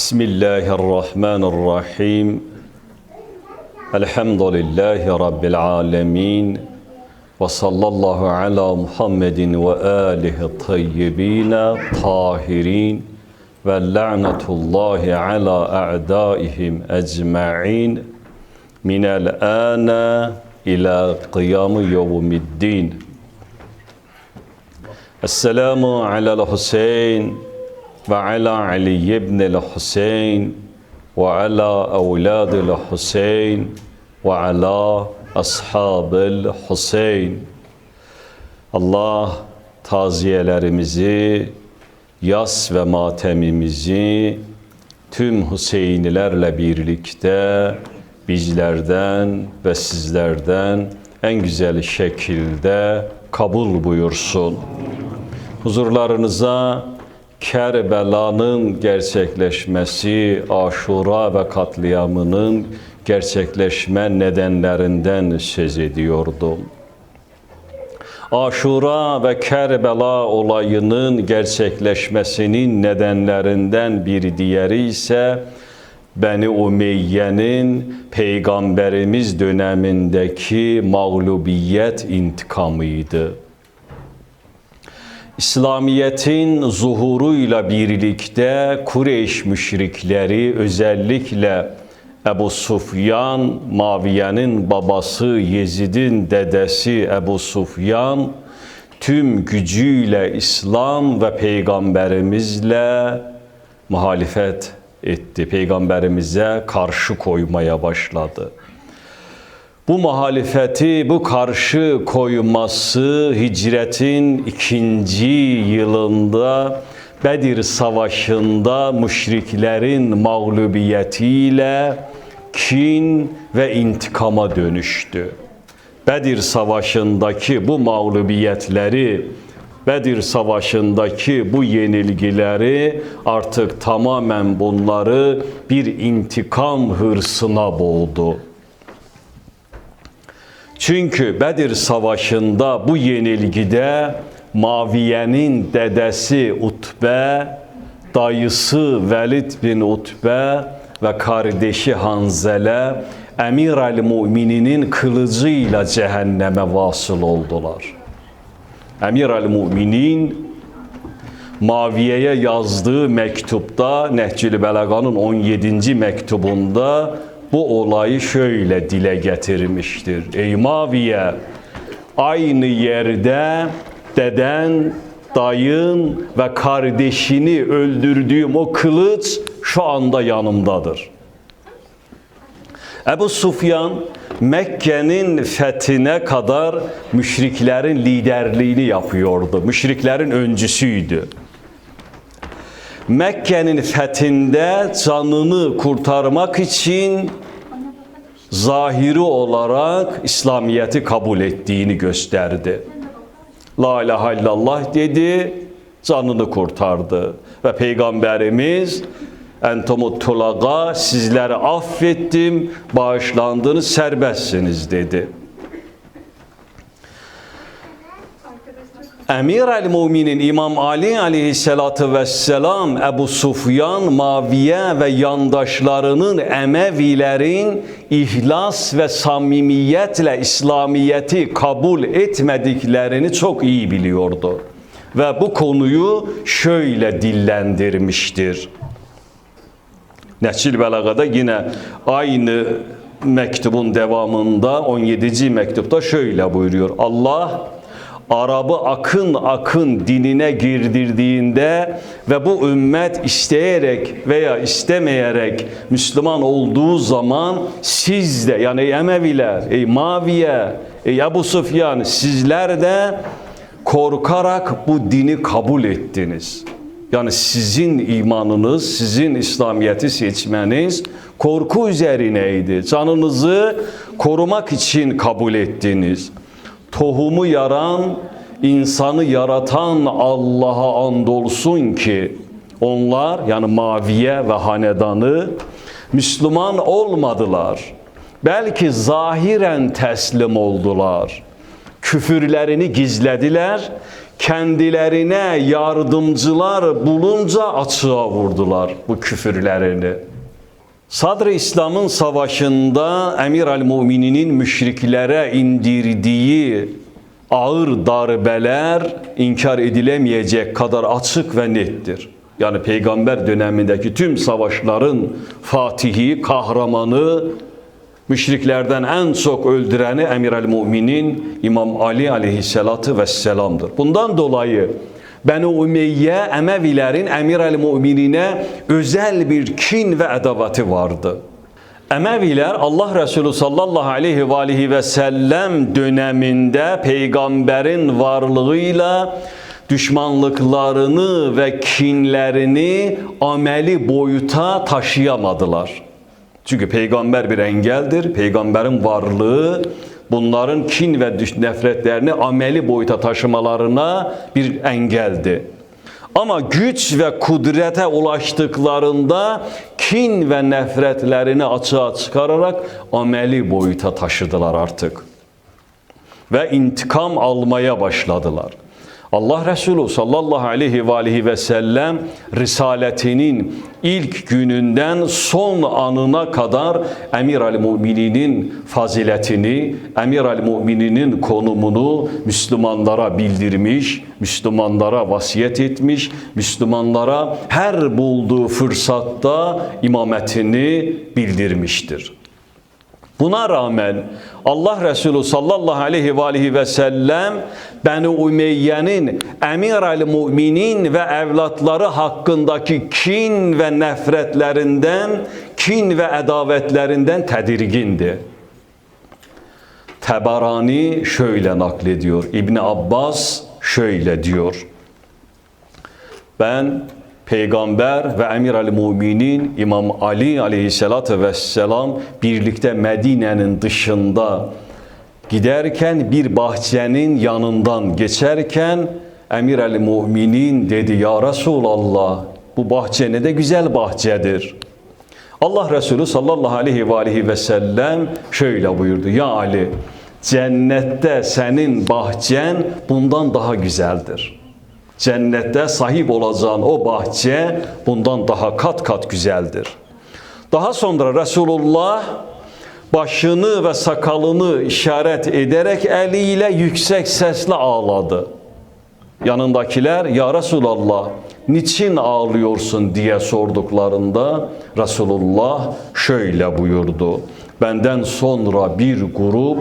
بسم الله الرحمن الرحيم الحمد لله رب العالمين وصلى الله على محمد وآله الطيبين الطاهرين واللعنة الله على أعدائهم أجمعين من الآن إلى قيام يوم الدين السلام على الحسين ve ala Ali ibn el-Hüseyin ve ala evladil Hüseyin ve ala ashabil Hüseyin. Allah taziyelerimizi, yas ve matemimizi tüm Hüseyinlerle birlikte bizlerden ve sizlerden en güzel şekilde kabul buyursun. Huzurlarınıza Kerbela'nın gerçekleşmesi, Aşura ve katliamının gerçekleşme nedenlerinden söz ediyordum. Aşura ve Kerbela olayının gerçekleşmesinin nedenlerinden bir diğeri ise Beni Umeyye'nin peygamberimiz dönemindeki mağlubiyet intikamıydı. İslamiyet'in zuhuruyla birlikte Kureyş müşrikleri özellikle Ebu Sufyan, Maviye'nin babası Yezid'in dedesi Ebu Sufyan tüm gücüyle İslam ve peygamberimizle muhalefet etti. Peygamberimize karşı koymaya başladı. Bu muhalefeti, bu karşı koyması hicretin ikinci yılında Bedir Savaşı'nda müşriklerin mağlubiyetiyle kin ve intikama dönüştü. Bedir Savaşı'ndaki bu mağlubiyetleri, Bedir Savaşı'ndaki bu yenilgileri artık tamamen bunları bir intikam hırsına boğdu. Çünkü Bedir Savaşı'nda bu yenilgide Maviye'nin dedesi Utbe, dayısı Velid bin Utbe ve kardeşi Hanzele Emir el Mu'mininin kılıcıyla cehenneme vasıl oldular. Emir el Mu'minin Maviye'ye yazdığı mektupta Nehcül Belaga'nın 17. mektubunda bu olayı şöyle dile getirmiştir. Ey Maviye, aynı yerde deden, dayın ve kardeşini öldürdüğüm o kılıç şu anda yanımdadır. Ebu Sufyan Mekke'nin fethine kadar müşriklerin liderliğini yapıyordu. Müşriklerin öncüsüydü. Mekke'nin fethinde canını kurtarmak için zahiri olarak İslamiyet'i kabul ettiğini gösterdi. La ilahe illallah dedi, canını kurtardı. Ve Peygamberimiz entumut tulaga sizleri affettim, bağışlandınız, serbestsiniz dedi. Emir el Muminin İmam Ali aleyhissalatü vesselam Ebu Sufyan, Maviye ve yandaşlarının Emevilerin ihlas ve samimiyetle İslamiyeti kabul etmediklerini çok iyi biliyordu. Ve bu konuyu şöyle dillendirmiştir. Nehçil Belaga'da yine aynı mektubun devamında 17. mektupta şöyle buyuruyor. Allah Arabı akın akın dinine girdirdiğinde ve bu ümmet isteyerek veya istemeyerek Müslüman olduğu zaman siz de yani Emeviler, ey Maviye, ey Ebu Sufyan sizler de korkarak bu dini kabul ettiniz. Yani sizin imanınız, sizin İslamiyet'i seçmeniz korku üzerineydi. Canınızı korumak için kabul ettiniz tohumu yaran, insanı yaratan Allah'a andolsun ki onlar yani Maviye ve hanedanı Müslüman olmadılar. Belki zahiren teslim oldular. küfürlerini gizlediler. Kendilerine yardımcılar bulunca açığa vurdular bu küfürlerini. Sadr-ı İslam'ın savaşında Emir el-Mumininin müşriklere indirdiği ağır darbeler inkar edilemeyecek kadar açık ve nettir. Yani peygamber dönemindeki tüm savaşların fatihi, kahramanı, müşriklerden en çok öldüreni Emir el-Muminin İmam Ali aleyhissalatü vesselam'dır. Bundan dolayı Beni Umeyye Emevilerin Emir el-Muminine özel bir kin ve edaveti vardı. Emeviler Allah Resulü sallallahu aleyhi ve aleyhi ve sellem döneminde peygamberin varlığıyla düşmanlıklarını ve kinlerini ameli boyuta taşıyamadılar. Çünkü peygamber bir engeldir. Peygamberin varlığı bunların kin ve nefretlerini ameli boyuta taşımalarına bir engeldi. Ama güç ve kudrete ulaştıklarında kin ve nefretlerini açığa çıkararak ameli boyuta taşıdılar artık. Ve intikam almaya başladılar. Allah Resulü sallallahu aleyhi ve aleyhi ve sellem risaletinin ilk gününden son anına kadar Emir el-Mu'mininin faziletini, Emir el-Mu'mininin konumunu Müslümanlara bildirmiş, Müslümanlara vasiyet etmiş, Müslümanlara her bulduğu fırsatta imametini bildirmiştir. Buna rağmen Allah Resulü sallallahu aleyhi ve aleyhi ve sellem Beni Umeyye'nin emir el müminin ve evlatları hakkındaki kin ve nefretlerinden, kin ve edavetlerinden tedirgindi. Tebarani şöyle naklediyor. İbni Abbas şöyle diyor. Ben Peygamber ve Emir el-Muminin İmam Ali aleyhissalatü vesselam birlikte Medine'nin dışında giderken bir bahçenin yanından geçerken Emir el-Muminin dedi ya Resulallah bu bahçe ne de güzel bahçedir. Allah Resulü sallallahu aleyhi ve aleyhi ve sellem şöyle buyurdu. Ya Ali cennette senin bahçen bundan daha güzeldir. Cennette sahip olacağın o bahçe bundan daha kat kat güzeldir. Daha sonra Resulullah başını ve sakalını işaret ederek eliyle yüksek sesle ağladı. Yanındakiler ya Resulallah niçin ağlıyorsun diye sorduklarında Resulullah şöyle buyurdu. Benden sonra bir grup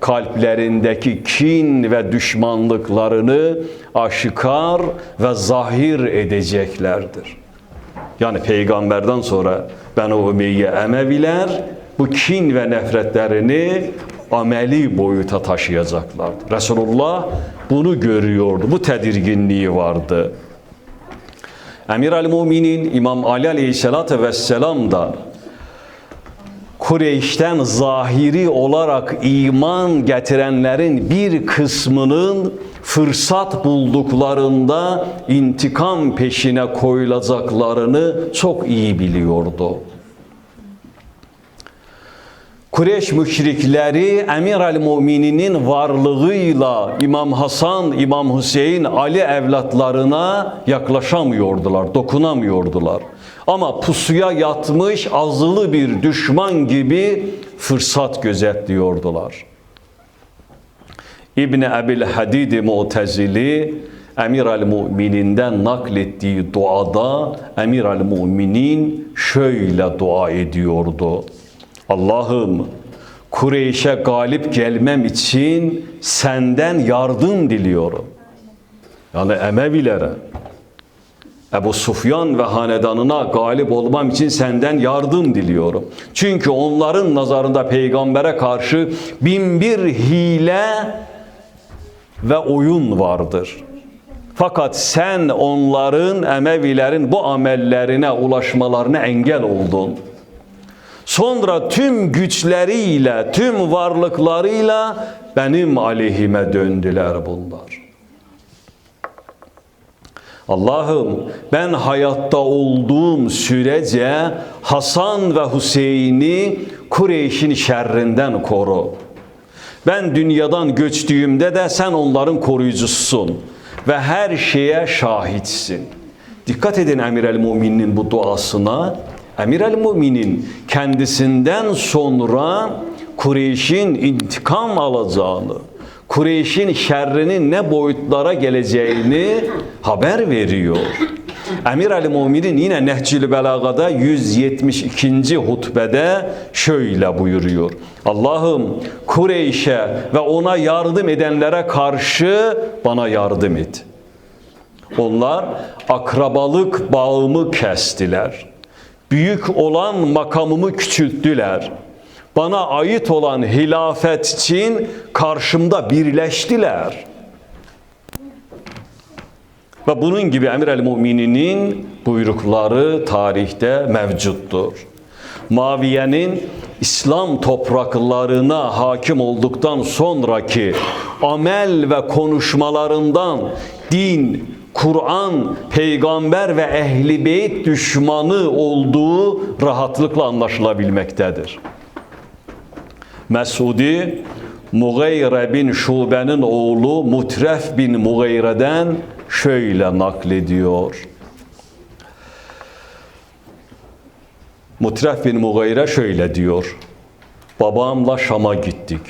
kalplerindeki kin ve düşmanlıklarını aşikar ve zahir edeceklerdir. Yani peygamberden sonra Beni Umeyye Emeviler bu kin ve nefretlerini ameli boyuta taşıyacaklardı. Resulullah bunu görüyordu. Bu tedirginliği vardı. Emir el-Muminin İmam Ali Aleyhisselatü Vesselam da Kureyş'ten zahiri olarak iman getirenlerin bir kısmının fırsat bulduklarında intikam peşine koyulacaklarını çok iyi biliyordu. Kureyş müşrikleri Emir el-Mumininin varlığıyla İmam Hasan, İmam Hüseyin, Ali evlatlarına yaklaşamıyordular, dokunamıyordular. Ama pusuya yatmış azılı bir düşman gibi fırsat gözetliyordular. İbni Ebil Hadid Mu'tezili Emir el-Mu'mininden naklettiği duada Emir el-Mu'minin şöyle dua ediyordu. Allah'ım Kureyş'e galip gelmem için senden yardım diliyorum. Yani Emevilere, Ebu Sufyan ve hanedanına galip olmam için senden yardım diliyorum. Çünkü onların nazarında peygambere karşı bin bir hile ve oyun vardır. Fakat sen onların, Emevilerin bu amellerine ulaşmalarına engel oldun. Sonra tüm güçleriyle, tüm varlıklarıyla benim aleyhime döndüler bunlar. Allah'ım ben hayatta olduğum sürece Hasan ve Hüseyin'i Kureyş'in şerrinden koru. Ben dünyadan göçtüğümde de sen onların koruyucususun ve her şeye şahitsin. Dikkat edin Emir el Mumin'in bu duasına. Emir el Mumin'in kendisinden sonra Kureyş'in intikam alacağını, Kureyş'in şerrinin ne boyutlara geleceğini haber veriyor. Emir Ali Mumin'in yine Nehcül Belaga'da 172. hutbede şöyle buyuruyor. Allah'ım Kureyş'e ve ona yardım edenlere karşı bana yardım et. Onlar akrabalık bağımı kestiler. Büyük olan makamımı küçülttüler. Bana ait olan hilafet için karşımda birleştiler.'' Ve bunun gibi Emir el Mumininin buyrukları tarihte mevcuttur. Maviye'nin İslam topraklarına hakim olduktan sonraki amel ve konuşmalarından din, Kur'an, peygamber ve ehli beyt düşmanı olduğu rahatlıkla anlaşılabilmektedir. Mesudi Mugayre bin Şube'nin oğlu Mutref bin Mugayre'den şöyle naklediyor. Mutref bin Mugayre şöyle diyor. Babamla Şam'a gittik.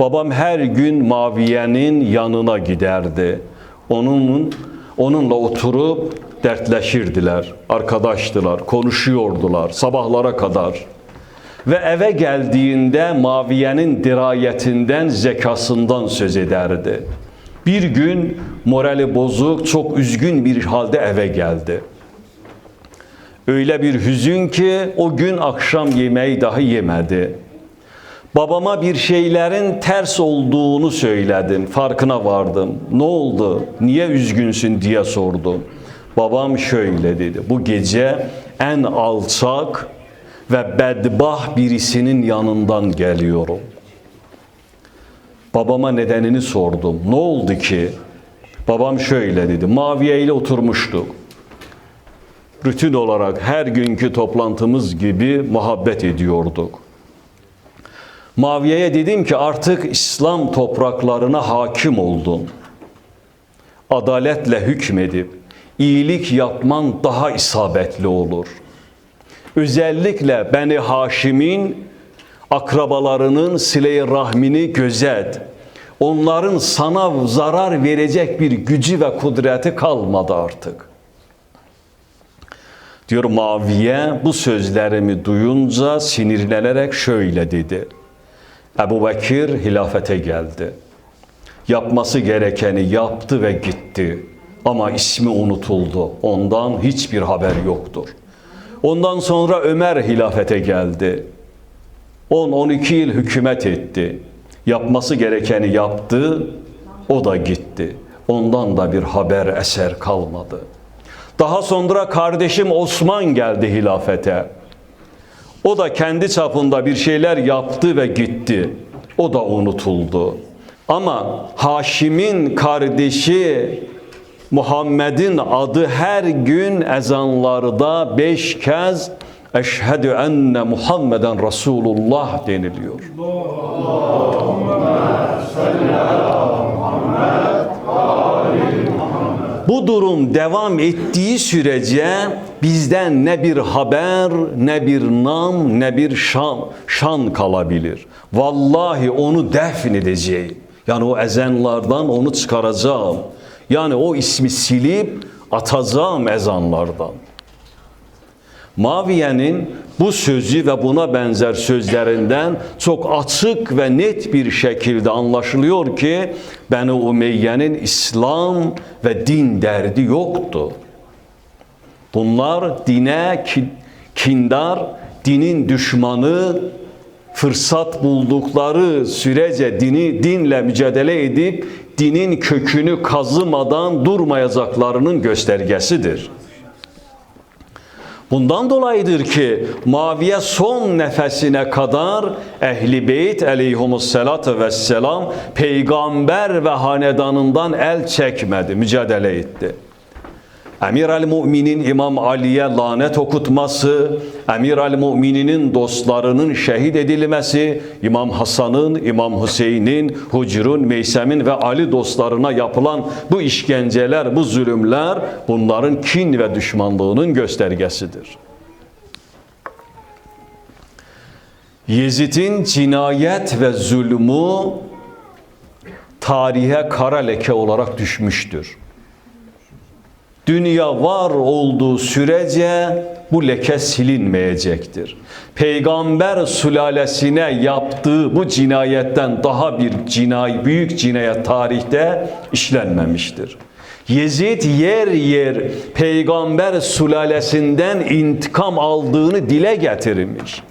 Babam her gün Maviye'nin yanına giderdi. Onun onunla oturup dertleşirdiler, arkadaştılar, konuşuyordular sabahlara kadar. Ve eve geldiğinde Maviye'nin dirayetinden, zekasından söz ederdi. Bir gün morali bozuk, çok üzgün bir halde eve geldi. Öyle bir hüzün ki o gün akşam yemeği dahi yemedi. Babama bir şeylerin ters olduğunu söyledim, farkına vardım. Ne oldu, niye üzgünsün diye sordum. Babam şöyle dedi, bu gece en alçak ve bedbah birisinin yanından geliyorum. Babama nedenini sordum. Ne oldu ki? Babam şöyle dedi. Maviye ile oturmuştuk. Rutin olarak her günkü toplantımız gibi muhabbet ediyorduk. Maviye'ye dedim ki artık İslam topraklarına hakim oldun. Adaletle hükmedip iyilik yapman daha isabetli olur. Özellikle Beni Haşim'in akrabalarının sile rahmini gözet. Onların sana zarar verecek bir gücü ve kudreti kalmadı artık. Diyor Maviye bu sözlerimi duyunca sinirlenerek şöyle dedi. Ebu Bekir hilafete geldi. Yapması gerekeni yaptı ve gitti. Ama ismi unutuldu. Ondan hiçbir haber yoktur. Ondan sonra Ömer hilafete geldi. 10-12 yıl hükümet etti. Yapması gerekeni yaptı, o da gitti. Ondan da bir haber eser kalmadı. Daha sonra kardeşim Osman geldi hilafete. O da kendi çapında bir şeyler yaptı ve gitti. O da unutuldu. Ama Haşim'in kardeşi Muhammed'in adı her gün ezanlarda beş kez Eşhedü enne Muhammeden Resulullah deniliyor. Bu durum devam ettiği sürece bizden ne bir haber, ne bir nam, ne bir şan, şan kalabilir. Vallahi onu defnedeceğim. Yani o ezanlardan onu çıkaracağım. Yani o ismi silip atacağım ezanlardan. Maviye'nin bu sözü ve buna benzer sözlerinden çok açık ve net bir şekilde anlaşılıyor ki Beni Umeyye'nin İslam ve din derdi yoktu. Bunlar dine kindar, dinin düşmanı, fırsat buldukları sürece dini dinle mücadele edip dinin kökünü kazımadan durmayacaklarının göstergesidir. Bundan dolayıdır ki Maviye son nefesine kadar Ehli Beyt aleyhimussalatu vesselam peygamber ve hanedanından el çekmedi, mücadele etti. Emir el Müminin İmam Ali'ye lanet okutması, Emir el-Mu'mininin dostlarının şehit edilmesi, İmam Hasan'ın, İmam Hüseyin'in, Hucur'un, Meysem'in ve Ali dostlarına yapılan bu işkenceler, bu zulümler bunların kin ve düşmanlığının göstergesidir. Yezid'in cinayet ve zulmü tarihe kara leke olarak düşmüştür. Dünya var olduğu sürece bu leke silinmeyecektir. Peygamber sülalesine yaptığı bu cinayetten daha bir cinay, büyük cinayet tarihte işlenmemiştir. Yezid yer yer peygamber sülalesinden intikam aldığını dile getirmiş.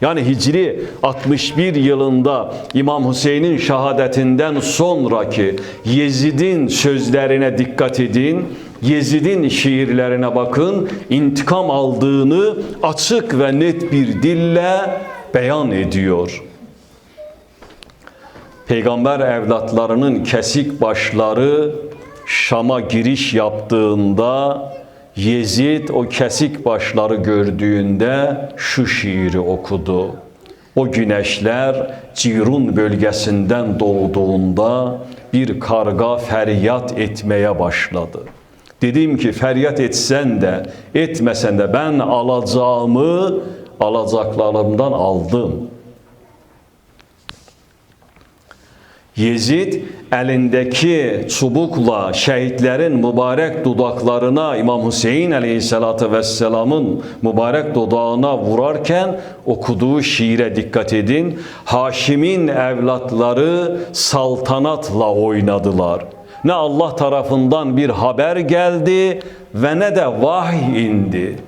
Yani Hicri 61 yılında İmam Hüseyin'in şehadetinden sonraki Yezid'in sözlerine dikkat edin. Yezid'in şiirlerine bakın. intikam aldığını açık ve net bir dille beyan ediyor. Peygamber evlatlarının kesik başları Şam'a giriş yaptığında Yezid o kesik başları gördüğünde şu şiiri okudu. O güneşler Cirun bölgesinden doğduğunda bir karga feryat etmeye başladı. Dedim ki feryat etsen de etmesen de ben alacağımı alacaklarımdan aldım. Yezid elindeki çubukla şehitlerin mübarek dudaklarına İmam Hüseyin aleyhissalatü vesselamın mübarek dudağına vurarken okuduğu şiire dikkat edin. Haşim'in evlatları saltanatla oynadılar. Ne Allah tarafından bir haber geldi ve ne de vahiy indi.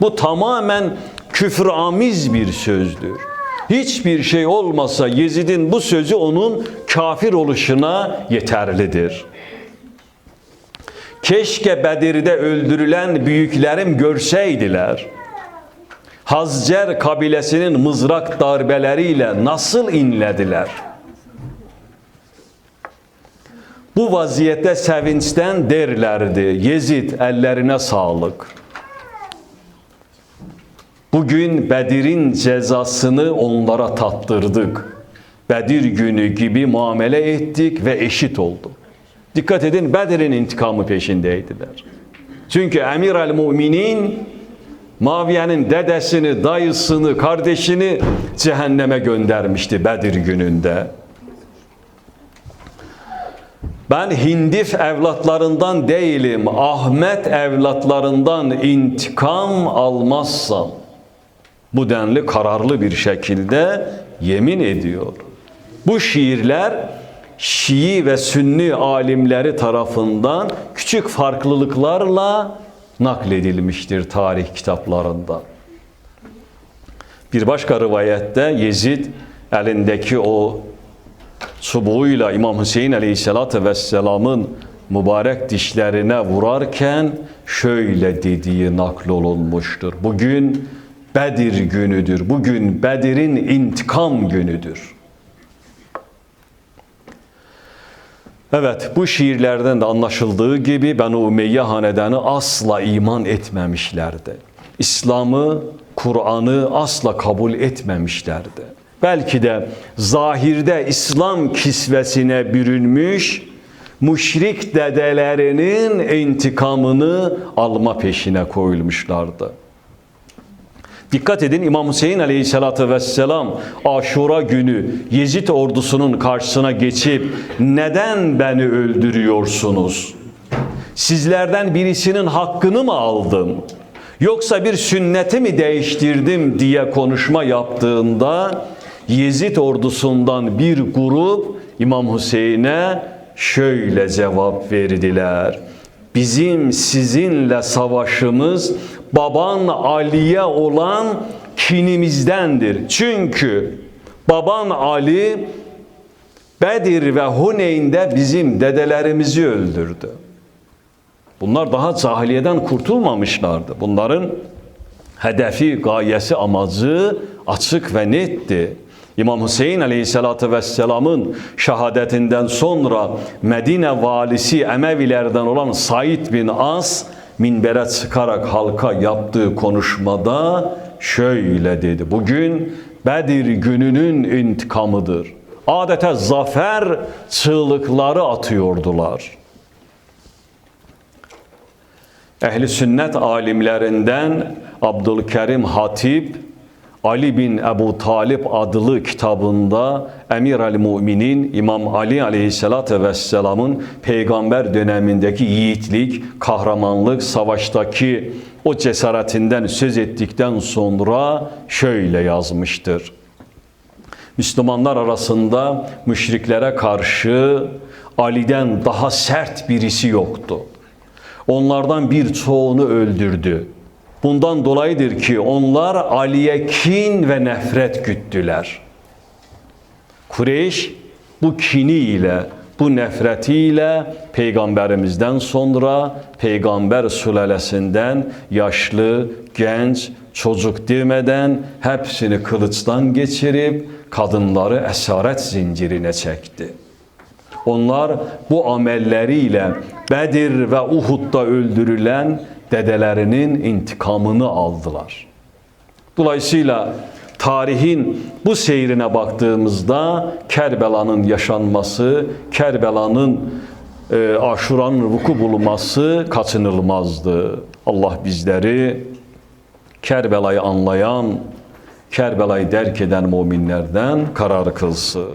Bu tamamen küframiz bir sözdür. Hiçbir şey olmasa Yezid'in bu sözü onun kafir oluşuna yeterlidir. Keşke Bedir'de öldürülen büyüklerim görseydiler. Hazcer kabilesinin mızrak darbeleriyle nasıl inlediler? Bu vaziyette sevinçten derlerdi. Yezid ellerine sağlık. Bugün Bedir'in cezasını onlara tattırdık. Bedir günü gibi muamele ettik ve eşit oldu. Dikkat edin Bedir'in intikamı peşindeydiler. Çünkü Emir el Müminin Maviye'nin dedesini, dayısını, kardeşini cehenneme göndermişti Bedir gününde. Ben Hindif evlatlarından değilim, Ahmet evlatlarından intikam almazsam bu denli kararlı bir şekilde yemin ediyor. Bu şiirler Şii ve Sünni alimleri tarafından küçük farklılıklarla nakledilmiştir tarih kitaplarında. Bir başka rivayette Yezid elindeki o çubuğuyla İmam Hüseyin Aleyhisselatü Vesselam'ın mübarek dişlerine vurarken şöyle dediği naklolunmuştur. Bugün Bedir günüdür. Bugün Bedir'in intikam günüdür. Evet bu şiirlerden de anlaşıldığı gibi Benu Umeyye hanedanı asla iman etmemişlerdi. İslam'ı, Kur'an'ı asla kabul etmemişlerdi. Belki de zahirde İslam kisvesine bürünmüş, müşrik dedelerinin intikamını alma peşine koyulmuşlardı. Dikkat edin İmam Hüseyin aleyhissalatü vesselam aşura günü Yezid ordusunun karşısına geçip neden beni öldürüyorsunuz? Sizlerden birisinin hakkını mı aldım? Yoksa bir sünneti mi değiştirdim diye konuşma yaptığında Yezid ordusundan bir grup İmam Hüseyin'e şöyle cevap verdiler. Bizim sizinle savaşımız baban Ali'ye olan kinimizdendir. Çünkü baban Ali Bedir ve Huneyn'de bizim dedelerimizi öldürdü. Bunlar daha cahiliyeden kurtulmamışlardı. Bunların hedefi, gayesi, amacı açık ve netti. İmam Hüseyin Aleyhisselatü Vesselam'ın şehadetinden sonra Medine valisi Emevilerden olan Said bin As minbere çıkarak halka yaptığı konuşmada şöyle dedi. Bugün Bedir gününün intikamıdır. Adeta zafer çığlıkları atıyordular. Ehli sünnet alimlerinden Abdülkerim Hatip Ali bin Ebu Talip adlı kitabında Emir el Müminin İmam Ali aleyhissalatü vesselamın peygamber dönemindeki yiğitlik, kahramanlık, savaştaki o cesaretinden söz ettikten sonra şöyle yazmıştır. Müslümanlar arasında müşriklere karşı Ali'den daha sert birisi yoktu. Onlardan birçoğunu öldürdü. Bundan dolayıdır ki onlar Ali'ye kin ve nefret güttüler. Kureyş bu kiniyle, bu nefretiyle peygamberimizden sonra peygamber sülalesinden yaşlı, genç, çocuk demeden hepsini kılıçtan geçirip kadınları esaret zincirine çekti. Onlar bu amelleriyle Bedir ve Uhud'da öldürülen dedelerinin intikamını aldılar. Dolayısıyla tarihin bu seyrine baktığımızda Kerbela'nın yaşanması, Kerbela'nın e, Aşura'nın vuku bulması kaçınılmazdı. Allah bizleri Kerbela'yı anlayan, Kerbela'yı derk eden müminlerden karar kılsın.